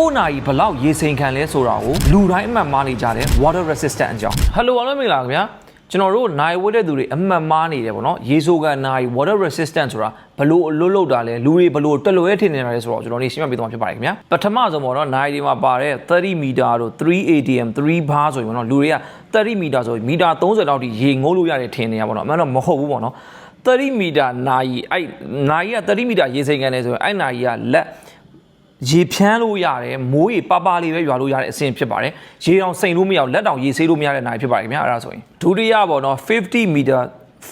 6နာရီဘလောက်ရေစိမ်ခံလဲဆိုတာကိုလူတိုင်းအမှတ်မှားနေကြတယ် water resistant အကြောင်း Hello အားလုံးမင်္ဂလာခင်ဗျာကျွန်တော်တို့နိုင်ဝတ်တဲ့သူတွေအမှတ်မှားနေတယ်ပေါ့နော်ရေဆိုးကန်နိုင် water resistant ဆိုတာဘလို့အလွတ်လွတ်တာလဲလူတွေဘလို့တက်လွဲထင်နေတာလဲဆိုတော့ကျွန်တော်နေရှင်းပြပေးသွားမှာဖြစ်ပါတယ်ခင်ဗျာပထမဆုံးပေါ့နော်နိုင်ဒီမှာပါတဲ့30မီတာတို့3 ATM 3 bar ဆိုရင်ပေါ့နော်လူတွေက30မီတာဆိုရင်မီတာ30လောက်ထိရေငိုးလို့ရတယ်ထင်နေရပါတော့အမှန်တော့မဟုတ်ဘူးပေါ့နော်30မီတာနိုင်အဲ့နိုင်က30မီတာရေစိမ်ကန်နေဆိုရင်အဲ့နိုင်ကလက် ရေဖြန်းလို့ရတယ်မိုးရေပါပါလေးပဲရွာလို့ရတဲ့အဆင့်ဖြစ်ပါတယ်ရေတောင်စိန်လို့မရအောင်လက်တောင်ရေဆေးလို့မရတဲ့နိုင်ဖြစ်ပါတယ်ခင်ဗျာအဲ့ဒါဆိုရင်ဒုတိယပေါ့နော်50 meter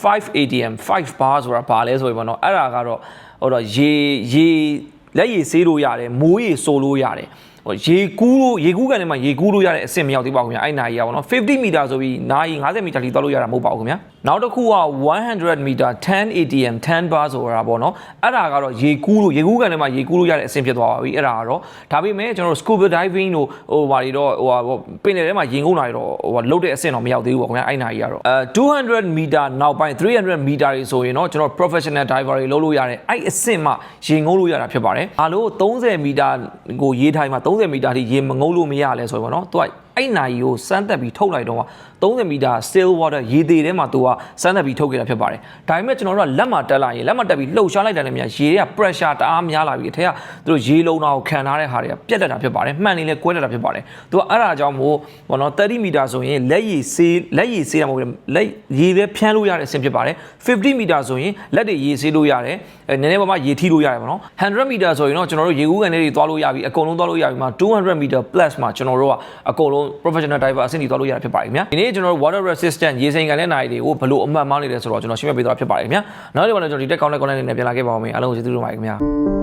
5 ATM 5 bar ဆိုတာဘာလဲဆိုရင်ပေါ့နော်အဲ့ဒါကတော့ဟိုတော့ရေရေလက်ရေဆေးလို့ရတယ်မိုးရေဆိုလို့ရတယ်ဟိုရေကူးလို့ရေကူးကန်ထဲမှာရေကူးလို့ရတဲ့အဆင့်မရောက်သေးပါဘူးခင်ဗျာအဲ့နိုင်ရပါတော့50 meter ဆိုပြီးနိုင်50 meter ထိသွားလို့ရတာမဟုတ်ပါဘူးခင်ဗျာနောက်တစ်ခုက100 meter 10 ATM 10 bar ဆိုတာပေါ့နော်အဲ့ဒါကတော့ရေကူးလို့ရေကူးကန်ထဲမှာရေကူးလို့ရတဲ့အဆင့်ဖြစ်သွားပါပြီအဲ့ဒါကတော့ဒါပေမဲ့ကျွန်တော်တို့ scuba diving တို့ဟိုဘာတွေတော့ဟိုဟာပင်လယ်ထဲမှာရေငုံတာတွေတော့ဟိုလုတ်တဲ့အဆင့်တော့မရောက်သေးဘူးပေါ့ခင်ဗျာအဲ့နိုင်ကြီးကတော့အဲ200 meter နောက်ပိုင်း300 meter တွေဆိုရင်တော့ကျွန်တော် professional diver တွေလုပ်လို့ရတယ်အဲ့အဆင့်မှရေငုံလို့ရတာဖြစ်ပါတယ်အားလို့30 meter ကိုရေထိုင်မှာ30 meter ထိရေမငုံလို့မရလဲဆိုရင်ပေါ့နော်သူက အဲ့နိုင်ကိုစမ်းသက်ပြီးထုတ်လိုက်တော့30မီတာ still water ရေသေးထဲမှာသူကစမ်းသက်ပြီးထုတ်ခဲ့တာဖြစ်ပါတယ်ဒါပေမဲ့ကျွန်တော်တို့ကလက်မှာတက်လာရင်လက်မှာတက်ပြီးလှုပ်ရှားလိုက်တယ်လည်းမြရေတွေက pressure တအားများလာပြီးအထက်ကသူတို့ရေလုံးတာကိုခံထားတဲ့ဟာတွေကပြတ်တက်တာဖြစ်ပါတယ်မှန်နေလဲကွဲတက်တာဖြစ်ပါတယ်သူကအဲ့ဒါကြောင့်မို့ဘောနော်30မီတာဆိုရင်လက်ရည်ဆေးလက်ရည်ဆေးတာမဟုတ်ဘူးလက်ရေပဲဖြန်းလို့ရတဲ့အဆင့်ဖြစ်ပါတယ်50မီတာဆိုရင်လက်တွေရေဆေးလို့ရတယ်အဲနည်းနည်းပါးပါးရေထိလို့ရတယ်ပေါ့နော်100မီတာဆိုရင်တော့ကျွန်တော်တို့ရေကူးကန်တွေသွားလို့ရပြီအကုန်လုံးသွားလို့ရပြီမှာ200မီတာ plus မှာကျွန်တော်တို့ကအကုန်လုံး professional diver အဆင့်ကြီးသွားလို့ရတာဖြစ်ပါတယ်ခင်ဗျာဒီနေ့ကျွန်တော်တို့ water resistant ရေစိမ်ကန်တဲ့နိုင်တွေကိုဘလို့အမှတ်မောင်းနေလဲဆိုတော့ကျွန်တော်ရှင်းပြပေးသွားဖြစ်ပါတယ်ခင်ဗျာနောက်တစ်ခါလည်းကျွန်တော်ဒီတက်ကောင်းတဲ့ content တွေနဲ့ပြန်လာခဲ့ပါဦးမယ်အားလုံးကိုကျေးဇူးတင်ပါတယ်ခင်ဗျာ